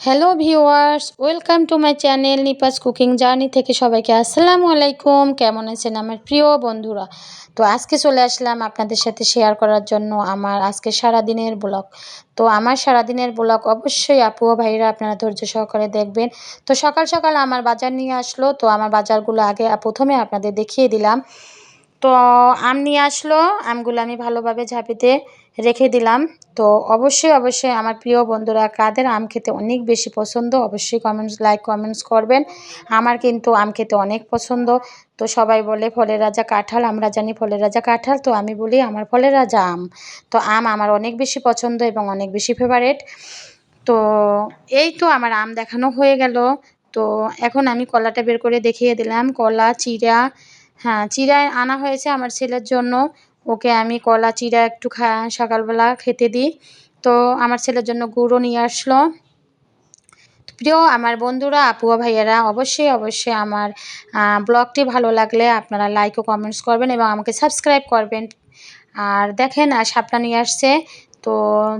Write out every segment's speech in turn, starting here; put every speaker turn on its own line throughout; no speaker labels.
Hello viewers welcome to my channel Nipa's cooking journey থেকে সবাইকে আসসালামু আলাইকুম। কেমন আছেন আমার প্রিয় বন্ধুরা? তো আজকে চলে আসলাম আপনাদের সাথে শেয়ার করার জন্য আমার আজকে সারাদিনের ব্লগ তো আমার সারাদিনের ব্লগ অবশ্যই আপু ও ভাইরা আপনারা ধৈর্য সহকারে দেখবেন। তো সকাল সকাল আমার বাজার নিয়ে আসলো। তো আমার বাজারগুলো আগে প্রথমে আপনাদের দেখিয়ে দিলাম। তো আম নিয়ে আসলো। আমগুলো আমি ভালোভাবে ঝাঁপিতে রেখে দিলাম। তো অবশ্যই অবশ্যই আমার প্রিয় বন্ধুরা, কাদের আম খেতে অনেক বেশি পছন্দ, অবশ্যই কমেন্টস লাইক কমেন্টস করবেন। আমার কিন্তু আম খেতে অনেক পছন্দ। তো সবাই বলে, ফলের রাজা কাঁঠাল, আমরা জানি ফলের রাজা কাঁঠাল, তো আমি বলি, আমার ফলের রাজা আম। তো আম আমার অনেক বেশি পছন্দ এবং অনেক বেশি ফেভারেট তো এই তো আমার আম দেখানো হয়ে গেল। তো এখন আমি কলাটা বের করে দেখিয়ে দিলাম। কলা চিরা হ্যাঁ চিরা আনা হয়েছে আমার ছেলের জন্য। ওকে আমি কলা চিরা একটু খা, সকালবেলা খেতে দিই। তো আমার ছেলের জন্য গুঁড়ো নিয়ে আসলো। প্রিয় আমার বন্ধুরা, আপুয়া ভাইয়ারা, অবশ্যই অবশ্যই আমার ব্লগটি ভালো লাগলে আপনারা লাইক ও কমেন্টস করবেন এবং আমাকে সাবস্ক্রাইব করবেন। আর দেখেন আর নিয়ে আসছে। তো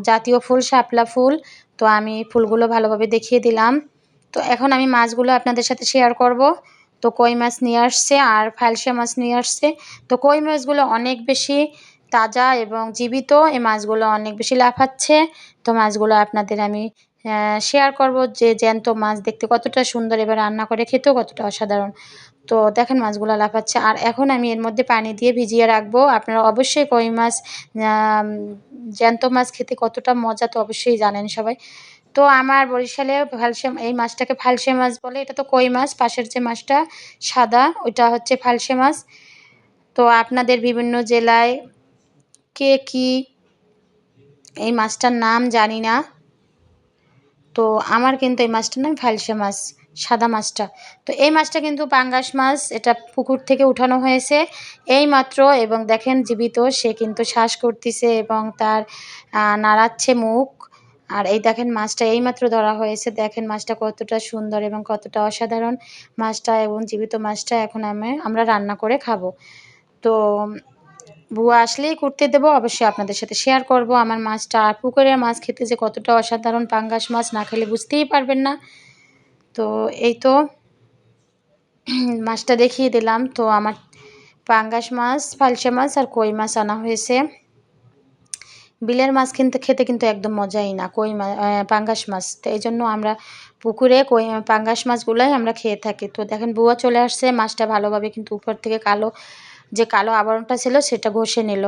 জাতীয় ফুল, শাপলা ফুল। তো আমি ফুলগুলো ভালোভাবে দেখিয়ে দিলাম। তো এখন আমি মাছগুলো আপনাদের সাথে শেয়ার করব। তো কই মাছ নিয়ে আসছে আর ফালসা মাছ নিয়ে আসছে। তো কই মাছগুলো অনেক বেশি তাজা এবং জীবিত, এই মাছগুলো অনেক বেশি লাফাচ্ছে। তো মাছগুলো আপনাদের আমি শেয়ার করব যে জ্যান্ত মাছ দেখতে কতটা সুন্দর, এবার রান্না করে খেতেও কতটা অসাধারণ। তো দেখেন মাছগুলো লাফাচ্ছে। আর এখন আমি এর মধ্যে পানি দিয়ে ভিজিয়ে রাখব। আপনারা অবশ্যই কই মাছ জ্যান্ত মাছ খেতে কতটা মজা তো অবশ্যই জানেন সবাই। তো আমার বরিশালে ফালসে এই মাছটাকে ফালসে মাছ বলে। এটা তো কই মাছ? পাশের যে মাছটা সাদা, ওইটা হচ্ছে ফালসে মাছ। তো আপনাদের বিভিন্ন জেলায় কে কি এই মাছটার নাম জানি না। তো আমার কিন্তু এই মাছটার নাম ফালসে মাছ, সাদা মাছটা। তো এই মাছটা কিন্তু পাঙ্গাস মাছ, এটা পুকুর থেকে উঠানো হয়েছে। এই মাত্র এবং দেখেন জীবিত, সে কিন্তু শ্বাস করতেছে এবং তার নাড়াচ্ছে মুখ। আর এই দেখেন মাছটা এইমাত্র ধরা হয়েছে। দেখেন মাছটা কতটা সুন্দর এবং কতটা অসাধারণ মাছটা এবং জীবিত মাছটা এখন আমি, আমরা রান্না করে খাব। তো বুয়া আসলেই করতে দেবো, অবশ্যই আপনাদের সাথে শেয়ার করব। আমার মাছটা আর পুকুরের মাছ খেতে যে কতটা অসাধারণ পাঙ্গাস মাছ না খেলে বুঝতেই পারবেন না। তো এই তো মাছটা দেখিয়ে দিলাম। তো আমার পাঙ্গাস মাছ ফালসা মাছ আর কই মাছ আনা হয়েছে। বিলের মাছ কিন্তু খেতে কিন্তু একদম মজাই না, কই মাছ পাঙ্গাস মাছ। তো এই জন্য আমরা পুকুরে কই পাঙ্গাস মাছগুলোই আমরা খেয়ে থাকি। তো দেখেন বুয়া চলে আসছে, মাছটা ভালোভাবে কিন্তু উপর থেকে কালো, যে কালো আবরণটা ছিল সেটা ঘষে নিল।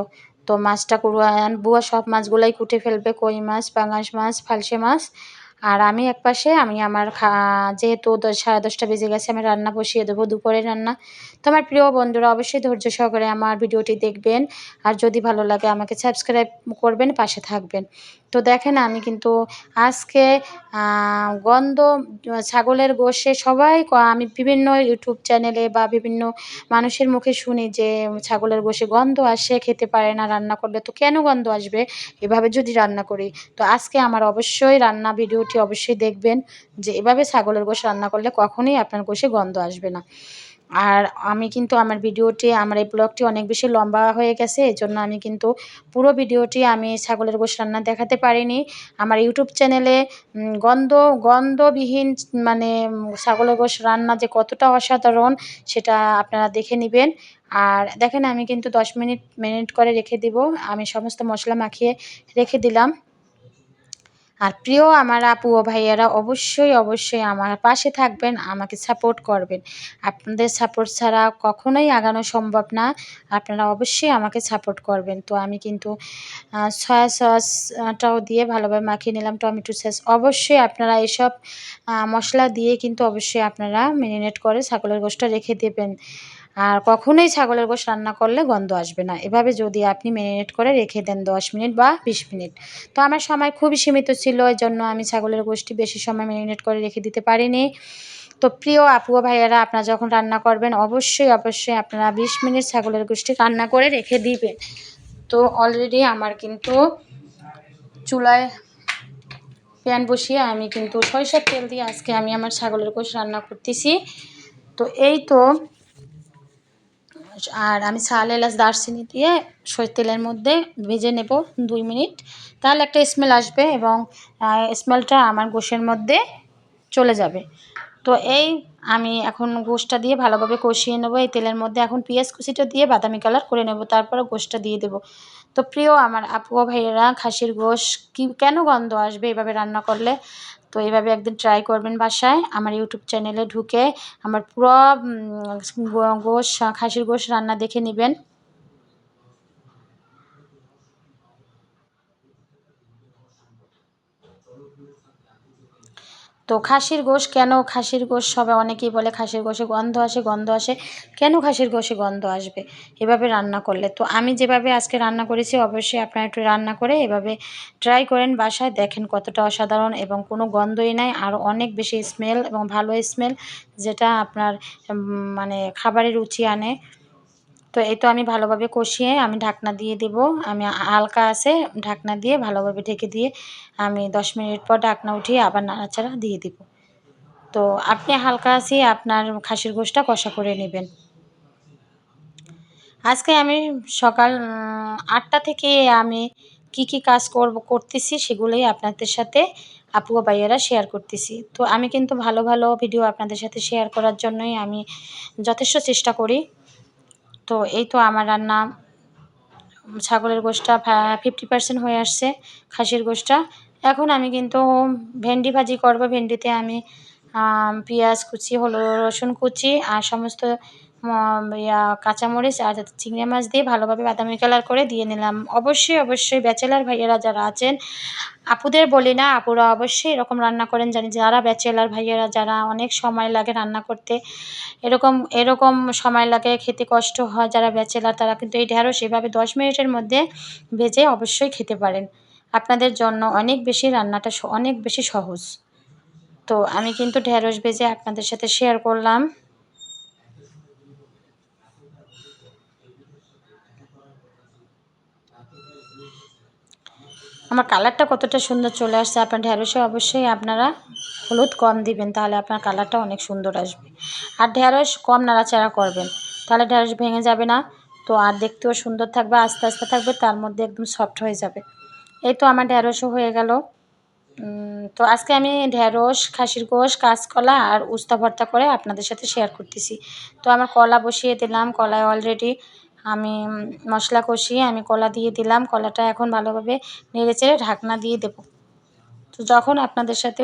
তো মাছটা বুয়া সব মাছগুলাই কুটে ফেলবে, কই মাছ, পাঙ্গাস মাছ, ফালসে মাছ আর আমি এক পাশে, আমি আমার খা, যেহেতু সাড়ে দশটা বেজে গেছে, আমি রান্না বসিয়ে দেবো দুপুরে রান্না। তো আমার প্রিয় বন্ধুরা, অবশ্যই ধৈর্য সহকারে আমার ভিডিওটি দেখবেন। আর যদি ভালো লাগে, আমাকে সাবস্ক্রাইব করবেন, পাশে থাকবেন। তো দেখেন আমি কিন্তু আজকে গন্ধ, ছাগলের গোশে সবাই আমি বিভিন্ন ইউটিউব চ্যানেলে বা বিভিন্ন মানুষের মুখে শুনি যে ছাগলের গোশে গন্ধ আসে, খেতে পারে না, রান্না করলে তো কেন গন্ধ আসবে? এভাবে যদি রান্না করি, তো আজকে আমার অবশ্যই রান্না ভিডিওটি অবশ্যই দেখবেন যে এভাবে ছাগলের গোশ রান্না করলে কখনোই আপনার গোশে গন্ধ আসবে না। আর আমি কিন্তু আমার ভিডিওটি, আমার এই ব্লগটি অনেক বেশি লম্বা হয়ে গেছে এই জন্য আমি কিন্তু পুরো ভিডিওটি আমি ছাগলের গোশ রান্না দেখাতে পারিনি। আমার ইউটিউব চ্যানেলে গন্ধ, গন্ধবিহীন মানে ছাগলের গোশ রান্না যে কতটা অসাধারণ, সেটা আপনারা দেখে নেবেন। আর দেখেন আমি কিন্তু দশ মিনিট মিনিট করে রেখে দিব। আমি সমস্ত মশলা মাখিয়ে রেখে দিলাম। আর প্রিয় আমার আপু ও ভাইয়ারা, অবশ্যই অবশ্যই আমার পাশে থাকবেন, আমাকে সাপোর্ট করবেন। আপনাদের সাপোর্ট ছাড়া কখনোই আগানো সম্ভব না। আপনারা অবশ্যই আমাকে সাপোর্ট করবেন। তো আমি কিন্তু সয়া সসটাও দিয়ে ভালোভাবে মাখিয়ে নিলাম টমেটো সস অবশ্যই আপনারা এসব মশলা দিয়ে কিন্তু অবশ্যই আপনারা মেরিনেট করে ছাগলের গোষ্ঠটা রেখে দেবেন। আর কখনোই ছাগলের গোশ রান্না করলে গন্ধ আসবে না। এভাবে যদি আপনি ম্যারিনেট করে রেখে দেন দশ মিনিট বা বিশ মিনিট। তো আমার সময় খুবই সীমিত ছিল এই জন্য আমি ছাগলের গোষ্ঠী বেশি সময় ম্যারিনেট করে রেখে দিতে পারিনি। তো প্রিয় আপু ভাইয়ারা, আপনারা যখন রান্না করবেন, অবশ্যই অবশ্যই আপনারা বিশ মিনিট ছাগলের গোষ্ঠী রান্না করে রেখে দিবেন। তো অলরেডি আমার কিন্তু চুলায় প্যান বসিয়ে আমি কিন্তু সরিষার তেল দিয়ে আজকে আমি আমার ছাগলের গোশ রান্না করতেছি। তো এই তো আর আমি ছাল এলাচ, দারচিনি দিয়ে সরিষ তেলের মধ্যে ভেজে নেব দুই মিনিট। তাহলে একটা স্মেল আসবে এবং স্মেলটা আমার গোশের মধ্যে চলে যাবে। তো এই আমি এখন গোশটা দিয়ে ভালোভাবে কষিয়ে নেব। এই তেলের মধ্যে এখন পেঁয়াজ কুচিটা দিয়ে বাদামি কালার করে নেব। তারপরে গোশটা দিয়ে দেবো। তো প্রিয় আমার আপু ভাইয়েরা, খাসির গোশ কি, কেন গন্ধ আসবে এভাবে রান্না করলে? তো এইভাবে একদিন ট্রাই করবেন বাসায়। আমার ইউটিউব চ্যানেলে ঢুকে আমার পুরো গোশ, খাসির গোশ রান্না দেখে নেবেন। তো খাসির গোশ কেন খাসির গোশ? সবাই অনেকেই বলে খাসির গোশে গন্ধ আসে গন্ধ আসে। কেন খাসির গোশে গন্ধ আসবে? এভাবে রান্না করলে। তো আমি যেভাবে আজকে রান্না করেছি, অবশ্যই আপনারা একটু রান্না করে এভাবে ট্রাই করেন বাসায়। দেখেন কতটা অসাধারণ এবং কোনো গন্ধই নাই। আর অনেক বেশি স্মেল এবং ভালো স্মেল যেটা আপনার মানে খাবারের রুচি আনে। তো এই তো আমি ভালোভাবে কষিয়ে আমি ঢাকনা দিয়ে দেব। আমি হালকা আছে, ঢাকনা দিয়ে ভালোভাবে ঢেকে দিয়ে আমি দশ মিনিট পর ঢাকনা উঠিয়ে আবার নাড়াচাড়া দিয়ে দিব। তো আপনি হালকা আছে, আপনার খাসির গোশটা কষা করে নেবেন। আজকে আমি সকাল আটটা থেকে আমি কি কি কাজ করব, করতেছি সেগুলোই আপনাদের সাথে আপু ভাইয়েরা শেয়ার করতেছি। তো আমি কিন্তু ভালো ভালো ভিডিও আপনাদের সাথে শেয়ার করার জন্যই আমি যথেষ্ট চেষ্টা করি। তো এই তো আমার রান্না, ছাগলের গোষ্ঠটা ফিফটি পার্সেন্ট হয়ে আসছে খাসির গোষ্ঠটা। এখন আমি কিন্তু ভেন্ডি ভাজি করব। ভেন্ডিতে আমি, পেঁয়াজ কুচি, হলুদ, রসুন কুচি আর সমস্ত কাঁচামরিচ আর চিংড়ি মাছ দিয়ে ভালোভাবে বাদামি কালার করে দিয়ে নিলাম। অবশ্যই অবশ্যই ব্যাচেলার ভাইয়েরা যারা আছেন, আপুদের বলি না, আপুরা অবশ্যই এরকম রান্না করেন জানি। যারা ব্যাচেলার ভাইয়েরা, যারা অনেক সময় লাগে রান্না করতে, এরকম এরকম সময় লাগে, খেতে কষ্ট হয় যারা ব্যাচেলার, তারা কিন্তু এই ঢেঁড়স এভাবে দশ মিনিটের মধ্যে ভেজে অবশ্যই খেতে পারেন। আপনাদের জন্য অনেক বেশি রান্নাটা অনেক বেশি সহজ। তো আমি কিন্তু ঢেঁড়স ভেজে আপনাদের সাথে শেয়ার করলাম। আমার কালারটা কতটা সুন্দর চলে আসছে, আপনার ঢ্যাঁড়সে অবশ্যই আপনারা হলুদ কম দিবেন, তাহলে আপনার কালারটা অনেক সুন্দর আসবে। আর ঢ্যাঁড়স কম নাড়াচাড়া করবেন, তাহলে ঢ্যাঁড়স ভেঙে যাবে না। তো আর দেখতেও সুন্দর থাকবে, আস্তে আস্তে থাকবে, তার মধ্যে একদম সফট হয়ে যাবে। এই তো আমার ঢ্যাঁড়সও হয়ে গেল। তো আজকে আমি ঢ্যাঁড়স খাসির গোশ, কাঁচকলা আর উস্তা ভর্তা করে আপনাদের সাথে শেয়ার করতেছি। তো আমার কলা বসিয়ে দিলাম, কলায় অলরেডি আমি মশলা কষিয়ে আমি কলা দিয়ে দিলাম। কলাটা এখন ভালোভাবে নেড়ে চেড়ে ঢাকনা দিয়ে দেব। তো যখন আপনাদের সাথে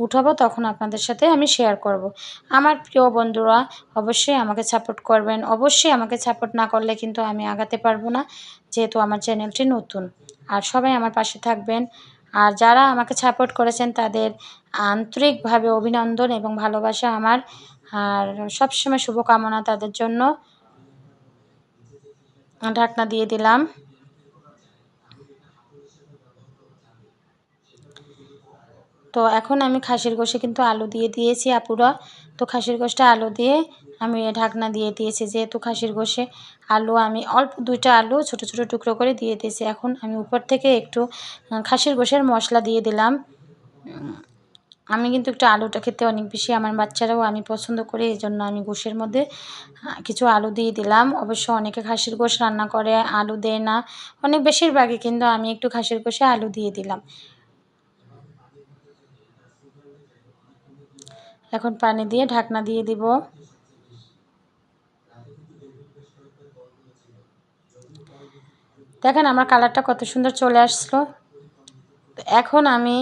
উঠাবো, তখন আপনাদের সাথে আমি শেয়ার করব। আমার প্রিয় বন্ধুরা, অবশ্যই আমাকে সাপোর্ট করবেন। অবশ্যই আমাকে সাপোর্ট না করলে কিন্তু আমি আগাতে পারব না, যেহেতু আমার চ্যানেলটি নতুন। আর সবাই আমার পাশে থাকবেন। আর যারা আমাকে সাপোর্ট করেছেন, তাদের আন্তরিকভাবে অভিনন্দন এবং ভালোবাসা আমার। আর সবসময় শুভকামনা তাদের জন্য। ঢাকনা দিয়ে দিলাম। তো এখন আমি খাসির গোশে কিন্তু আলু দিয়ে দিয়েছি আপুরা। তো খাসির গোশটা আলু দিয়ে আমি ঢাকনা দিয়ে দিয়েছি। যেহেতু খাসির গোশে আলু আমি অল্প দুইটা আলু ছোট ছোট টুকরো করে দিয়ে দিয়েছি। এখন আমি উপর থেকে একটু খাসির গোশের মশলা দিয়ে দিলাম। আমি কিন্তু একটু আলুটা খেতে অনেক বেশি আমার বাচ্চারাও আমি পছন্দ করি এই জন্য আমি গোশের মধ্যে কিছু আলু দিয়ে দিলাম। অবশ্য অনেকে খাসির গোশ রান্না করে, আলু দেয় না। অনেক বেশিরভাগই কিন্তু আমি একটু খাসির গোশে আলু দিয়ে দিলাম। এখন পানি দিয়ে ঢাকনা দিয়ে দিব। দেখেন আমার কালারটা কত সুন্দর চলে আসলো। এখন আমি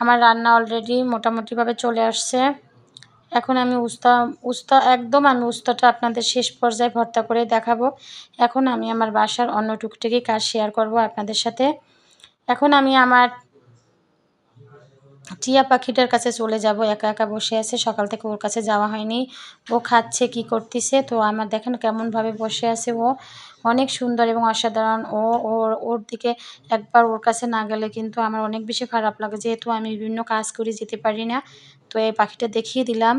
আমার রান্না অলরেডি মোটামুটিভাবে চলে আসছে। এখন আমি উস্তা উস্তা, একদম আমি উস্তাটা আপনাদের শেষ পর্যায়ে ভর্তা করে দেখাবো। এখন আমি আমার বাসার অন্য টুকটুকি কাজ শেয়ার করব আপনাদের সাথে। এখন আমি আমার টিয়া পাখিটার কাছে চলে যাব। একা একা বসে আছে, সকাল থেকে ওর কাছে যাওয়া হয়নি। ও খাচ্ছে, কি করতেছে? তো আমার দেখেন কেমনভাবে বসে আছে ও। অনেক সুন্দর এবং অসাধারণ। ও ওর ওর দিকে একবার ওর কাছে না গেলে কিন্তু আমার অনেক বেশি খারাপ লাগে। যেহেতু আমি বিভিন্ন কাজ করি যেতে পারি না, তো এই পাখিটা দেখিয়ে দিলাম।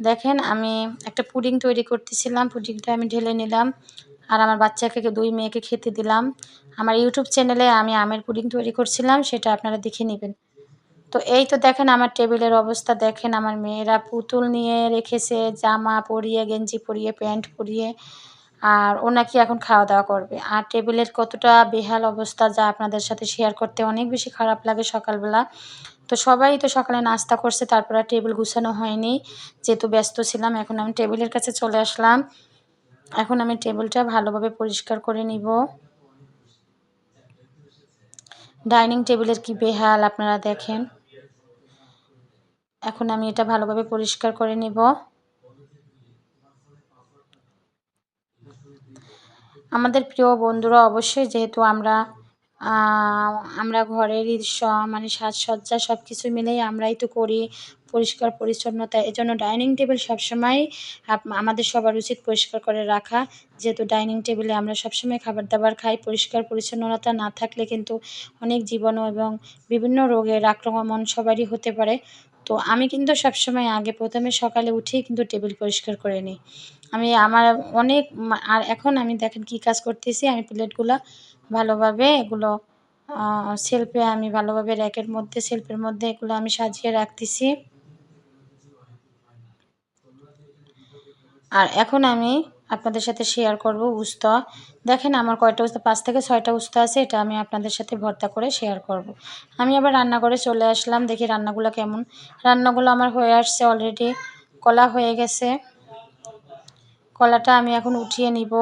দেখেন, আমি একটা পুডিং তৈরি করতেছিলাম। পুডিংটা আমি ঢেলে নিলাম আর আমার বাচ্চাকে দুই মেয়েকে খেতে দিলাম। আমার ইউটিউব চ্যানেলে আমি আমের পুডিং তৈরি করছিলাম, সেটা আপনারা দেখে নেবেন। তো এই তো দেখেন আমার টেবিলের অবস্থা। দেখেন আমার মেয়েরা পুতুল নিয়ে রেখেছে, জামা পরিয়ে, গেঞ্জি পরিয়ে, প্যান্ট পরিয়ে। আর ও নাকি এখন খাওয়া দাওয়া করবে। আর টেবিলের কতটা বেহাল অবস্থা যা আপনাদের সাথে শেয়ার করতে অনেক বেশি খারাপ লাগে সকালবেলা। তো সবাই তো সকালে নাস্তা করছে, তারপর টেবিল গুছানো হয়নি। যেহেতু ব্যস্ত ছিলাম, এখন আমি টেবিলের কাছে চলে আসলাম। এখন আমি টেবিলটা ভালোভাবে পরিষ্কার করে নিব। ডাইনিং টেবিলের কি বেহাল, আপনারা দেখেন। এখন আমি এটা ভালোভাবে পরিষ্কার করে নিব। আমাদের প্রিয় বন্ধুরা অবশ্যই যেহেতু আমরা আমরা ঘরের মানে সাজসজ্জা সব কিছু মিলেই আমরাই তো করি পরিষ্কার, পরিচ্ছন্নতা, এজন্য ডাইনিং টেবিল সবসময় আমাদের সবার উচিত পরিষ্কার করে রাখা। যেহেতু ডাইনিং টেবিলে আমরা সবসময় খাবার দাবার খাই, পরিষ্কার, পরিচ্ছন্নতা না থাকলে কিন্তু অনেক জীবাণু এবং বিভিন্ন রোগের আক্রমণ সবারই হতে পারে। তো আমি কিন্তু সবসময় আগে প্রথমে সকালে উঠেই কিন্তু টেবিল পরিষ্কার করে নিই। আমি আমার অনেক আর এখন আমি দেখেন কি কাজ করতেছি, আমি প্লেটগুলো ভালোভাবে এগুলো সেলফে আমি ভালোভাবে র্যাকের মধ্যে সেলফের মধ্যে এগুলো আমি সাজিয়ে রাখতেছি। আর এখন আমি আপনাদের সাথে শেয়ার করব উস্তা। দেখেন আমার কয়টা উস্তা, পাঁচ থেকে ছয়টা উস্তা আছে, এটা আমি আপনাদের সাথে ভর্তা করে শেয়ার করব। আমি আবার রান্না করে চলে আসলাম, দেখি রান্নাগুলো কেমন। রান্নাগুলো আমার হয়ে আসছে অলরেডি কলা হয়ে গেছে। কলাটা আমি এখন উঠিয়ে নিব।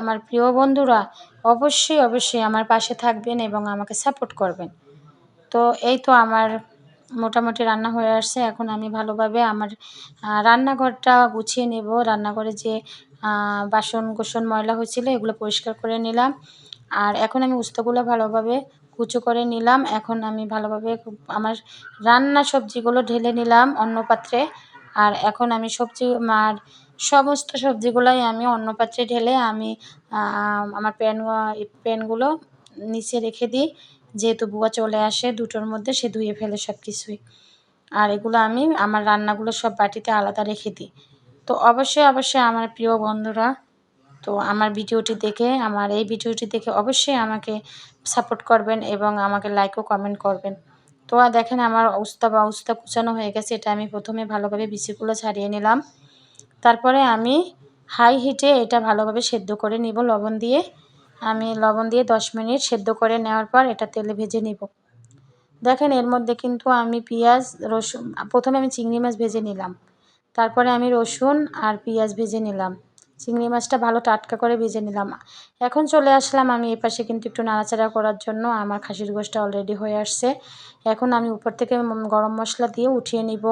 আমার প্রিয় বন্ধুরা, অবশ্যই অবশ্যই আমার পাশে থাকবেন এবং আমাকে সাপোর্ট করবেন। তো এই তো আমার মোটামুটি রান্না হয়ে আসছে। এখন আমি ভালোভাবে আমার রান্নাঘরটা গুছিয়ে নেব। রান্নাঘরে যে বাসন কোসন ময়লা হয়েছিল, এগুলো পরিষ্কার করে নিলাম। আর এখন আমি উস্তগুলো ভালোভাবে কুচো করে নিলাম। এখন আমি ভালোভাবে আমার রান্না সবজিগুলো ঢেলে নিলাম অন্য পাত্রে। আর এখন আমি সবজি, আর সমস্ত সবজিগুলোই আমি অন্য পাত্রে ঢেলে আমি আমার প্যান প্যানগুলো নিচে রেখে দিই। যেহেতু বুয়া চলে আসে, দুটোর মধ্যে সে ধুয়ে ফেলে সব কিছুই আর এগুলো আমি আমার রান্নাগুলো সব বাটিতে আলাদা রেখে দিই। তো অবশ্যই অবশ্যই আমার প্রিয় বন্ধুরা, তো আমার ভিডিওটি দেখে, আমার এই ভিডিওটি দেখে অবশ্যই আমাকে সাপোর্ট করবেন এবং আমাকে লাইক ও কমেন্ট করবেন। তো আর দেখেন আমার উস্তা বা উস্তা কুচানো হয়ে গেছে, এটা আমি প্রথমে ভালোভাবে বিচিগুলো ছাড়িয়ে নিলাম। তারপরে আমি হাই হিটে এটা ভালোভাবে সেদ্ধ করে নিব লবণ দিয়ে। আমি লবণ দিয়ে দশ মিনিট সেদ্ধ করে নেওয়ার পর এটা তেলে ভেজে নিব। দেখেন এর মধ্যে কিন্তু আমি পেঁয়াজ, রসুন, প্রথমে আমি চিংড়ি মাছ ভেজে নিলাম। তারপরে আমি রসুন আর পেঁয়াজ ভেজে নিলাম। চিংড়ি মাছটা ভালো টাটকা করে ভেজে নিলাম। এখন চলে আসলাম আমি এপাশে কিন্তু একটু নাড়াচাড়া করার জন্য। আমার খাসির গোষ্ঠটা অলরেডি হয়ে আসছে। এখন আমি উপর থেকে গরম মশলা দিয়ে উঠিয়ে নিব।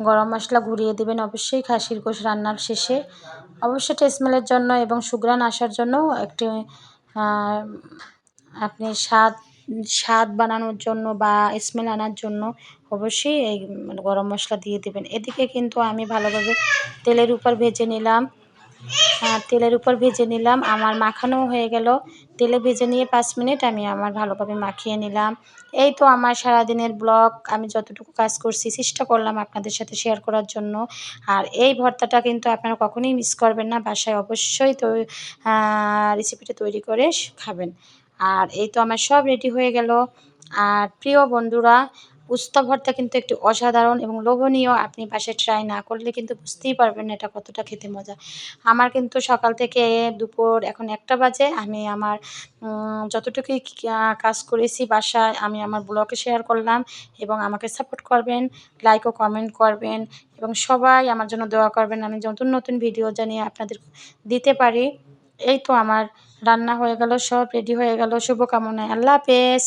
গরম মশলা ঘুরিয়ে দেবেন অবশ্যই খাসির গোশ রান্নার শেষে। অবশ্যই টেস্টমেলের জন্য এবং সুগ্রান আসার জন্য একটি আপনি স্বাদ স্বাদ বানানোর জন্য বা স্মেল আনার জন্য অবশ্যই এই গরম মশলা দিয়ে দেবেন। এদিকে কিন্তু আমি ভালোভাবে তেলের উপর ভেজে নিলাম। তেলের উপর ভেজে নিলাম। আমার মাখানো হয়ে গেল। তেলে ভেজে নিয়ে পাঁচ মিনিট আমি আমার ভালোভাবে মাখিয়ে নিলাম। এই তো আমার সারাদিনের ব্লগ। আমি যতটুকু কাজ করছি, চেষ্টা করলাম আপনাদের সাথে শেয়ার করার জন্য। আর এই ভর্তাটা কিন্তু আপনারা কখনোই মিস করবেন না। বাসায় অবশ্যই তো রেসিপিটা তৈরি করে খাবেন। আর এই তো আমার সব রেডি হয়ে গেল। আর প্রিয় বন্ধুরা উস্তা ভর্তা কিন্তু একটু অসাধারণ এবং লোভনীয়। আপনি পাশে ট্রাই না করলে কিন্তু বুঝতেই পারবেন এটা কতটা খেতে মজা। আমার কিন্তু সকাল থেকে দুপুর এখন একটা বাজে। আমি আমার যতটুকুই কাজ করেছি বাসায়, আমি আমার ব্লগে শেয়ার করলাম এবং আমাকে সাপোর্ট করবেন লাইক ও কমেন্ট করবেন এবং সবাই আমার জন্য দোয়া করবেন। আমি নতুন নতুন ভিডিও জানিয়ে আপনাদের দিতে পারি। এই তো আমার রান্না হয়ে গেল সব রেডি হয়ে গেল। শুভকামনায় আল্লাহ হাফেজ।